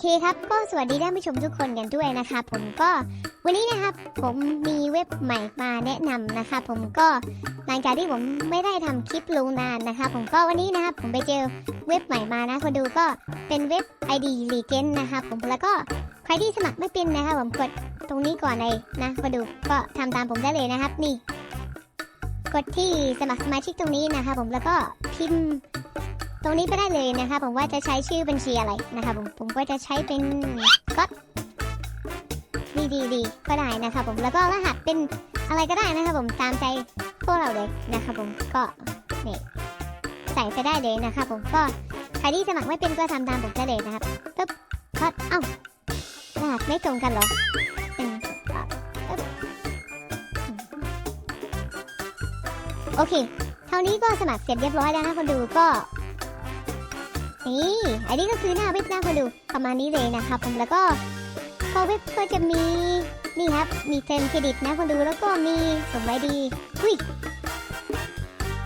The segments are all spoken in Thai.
เคครับก็สวัสดีท่านผู้ชมทุกคนกันด้วยนะครับผมก็วันนี้นะครับผมมีเว็บใหม่มาแนะนำนะครับผมก็หลังจากที่ผมไม่ได้ทำคลิปลงนานนะครับผมก็วันนี้นะครับผมไปเจอเว็บใหม่มานะคนดูก็เป็นเว็บ ID Legend นะครับผมแล้วก็ใครที่สมัครไม่เป็นนะครับผมกดตรงนี้ก่อนเลยนะคนดูก็ทำตามผมได้เลยนะครับนี่ กดที่สมัครสมาชิกตรงนี้นะครับผมแล้วก็พิมพ์ ตรงนี้ไปได้เลยนะครับผมว่าจะใช้ชื่อบัญชีอะไรนะครับผมผมก็จะใช้เป็นก็ดีดีดีก็ได้นะครับผมแล้วก็รหัสเป็นอะไรก็ได้นะครับผมตามใจพวกเราเลยนะครับผมก็นี่ใส่ไปได้เลยนะครับผมก็ใครที่สมัครไม่เป็นก็ทำตามผมได้เลยนะครับปึ๊บก็เอ้ารหัสไม่ตรงกันหรอโอเค เท่านี้ก็สมัครเสร็จเรียบร้อยแล้วนะคนดูก็ นี่อันนี้ก็คือหน้าเว็บหน้าคนดูประมาณนี้เลยนะครับผมแล้วก็พอเว็บก็จะมีนี่ครับมีเทรนเครดิตนะคนดูแล้วก็มีส่งไว้ดีอุ้ย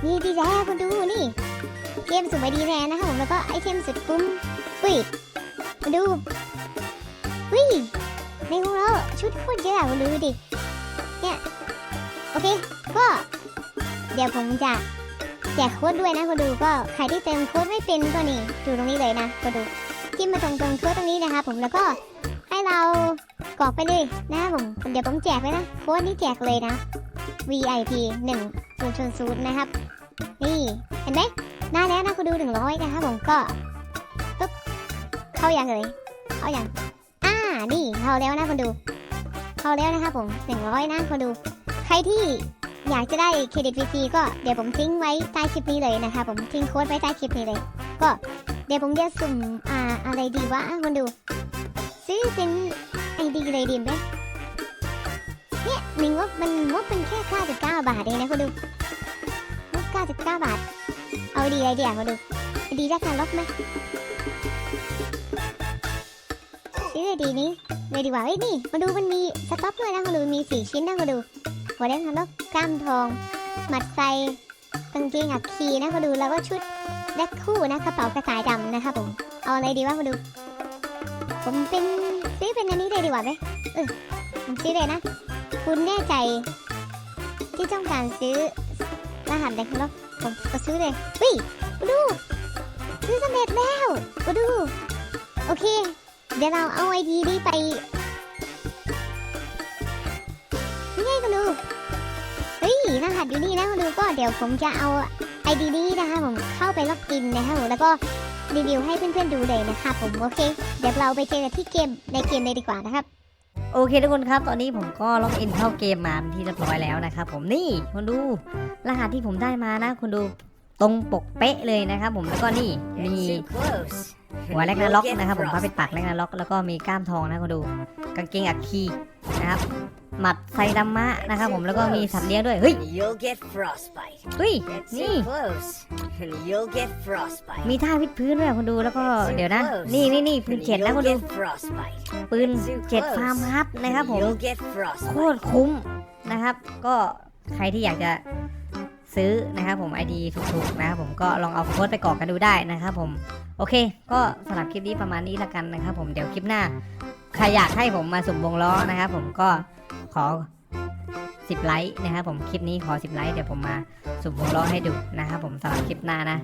นี่ดีแล้คนดูนี่เกมส่งไว้ดีแน่นะครับผมแล้วก็ไอเทมสุดคุ้มอุ้ยคนดูอุ้ยในของเราชุดโคตรเยอะคนดูดิเนี่ยโอเคก็เดี๋ยวผมจะ จกโค้ดด้วยนะคนดูก็ใครที่เติมโค้ดไม่เป็นก็นี่ดูตรงนี้เลยนะคนดูจิ้มมาตรงตรงโค้ดตรงนี้นะครับผมแล้วก็ให้เรากรอกไปเลยนะครับผมเดี๋ยวผมแจกเลยนะโค้ดนี้แจกเลยนะ VIP 1 0 0 0นะครับ นี่เห็นไหมได้แล้วนะคุณดู 100 นะครับผมก็ปุ๊บเข้ายังเลยเข้ายังอ่านี่เข้าแล้วนะคุณดู เข้าแล้วนะครับผม 100 นะคุณดู ใครที่ อยากจะได้เครดิตฟรีๆก็เดี๋ยวผมทิ้งไว้ใต้คลิปนี้เลยนะคะผมทิ้งโค้ดไว้ใต้คลิปนี้เลย ก็เดี๋ยวผมจะสุ่มอ่าอะไรดีวะคนดู ซื้อเป็นไอดีเลยดีไหมเนี่ยมีงบมันงบเป็นแค่ 99 บาทเองนะคนดูงบ99 บาท เอาดีอะไรดีอะคนดูดีราคาลบไหมซื้อไอดีนี้เลยดีกว่าเอ้ยนี่มาดูมันมีสต็อปด้วยนะคนดูมีสี่ชิ้นนะคนดู หัวแดงฮันลกกล้ามทอง หมัดไซกางเกงอักคีนะมาดูแล้วก็ชุดแดกคู่นะกระเป๋ากระต่ายดำนะครับผมเอาอะไรดีวะมาดู ผมเป็นซื้อเป็นอันนี้เลยดีกว่าไหมเออผมซื้อเลยนะ คุณแน่ใจ ที่ต้องการซื้อรหัสแดงฮันลกผมก็ซื้อเลยเฮ้ยมาดูซื้อสำเร็จแล้วมาดู โอเค เดี๋ยวเราเอาไอดีนี้ไป ดูเฮ้ยรหัสอยู่นี่นะคุณดูก็เดี๋ยวผมจะเอาไอดีนี้นะคะผมเข้าไปล็อกอินนะคะผมแล้วก็รีวิวให้เพื่อนๆดูเลยนะครับผมโอเค เดี๋ยวเราไปเจอกันที่เกมในเกมเลยดีกว่านะครับโอเคทุกคนครับ ตอนนี้ผมก็ล็อกอินเข้าเกมมาเป็นที่เรียบร้อยแล้วนะครับผมนี่คุณดูรหัสที่ผมได้มานะคุณดูตรงปกเป๊ะเลยนะครับผมแล้วก็นี่มี หัวแรกนาล็อกนะครับผมพระเป็นปากแรกนาล็อกแล้วก็มีกล้ามทองนะคุณดูกางเกงอักคีนะครับหมัดไซดัมมะนะครับผมแล้วก็มีสัตว์เลี้ยงด้วยเฮ้ย You'll get frostbite. เฮ้ย Get นี่ too close, and you'll get frostbite. มีท่าวิดพื้นด้วยคุณดูแล้วก็เดี๋ยวนะ นี่นี่นี่ปืน And เจ็ดนะ you'll คุณดู get frostbite. ปืนเจ็ดฟาร์มฮัทนะครับผม You'll get โค frostbite. ตรคุ้มนะครับ ก็ใครที่อยากจะซื้อนะครับผม ID ถูกๆนะครับผมก็ลองเอาโค้ดไปกรอกกันดูได้นะครับผม โอเค ก็สำหรับคลิปนี้ประมาณนี้ละกันนะครับ ผมเดี๋ยวคลิปหน้าใครอยากให้ผมมาสุ่มวงล้อนะครับผมก็ขอ 10 ไลค์นะครับผมคลิปนี้ขอ 10 ไลค์เดี๋ยวผมมาสุ่มวงล้อให้ดูนะครับผมสำหรับคลิปหน้านะ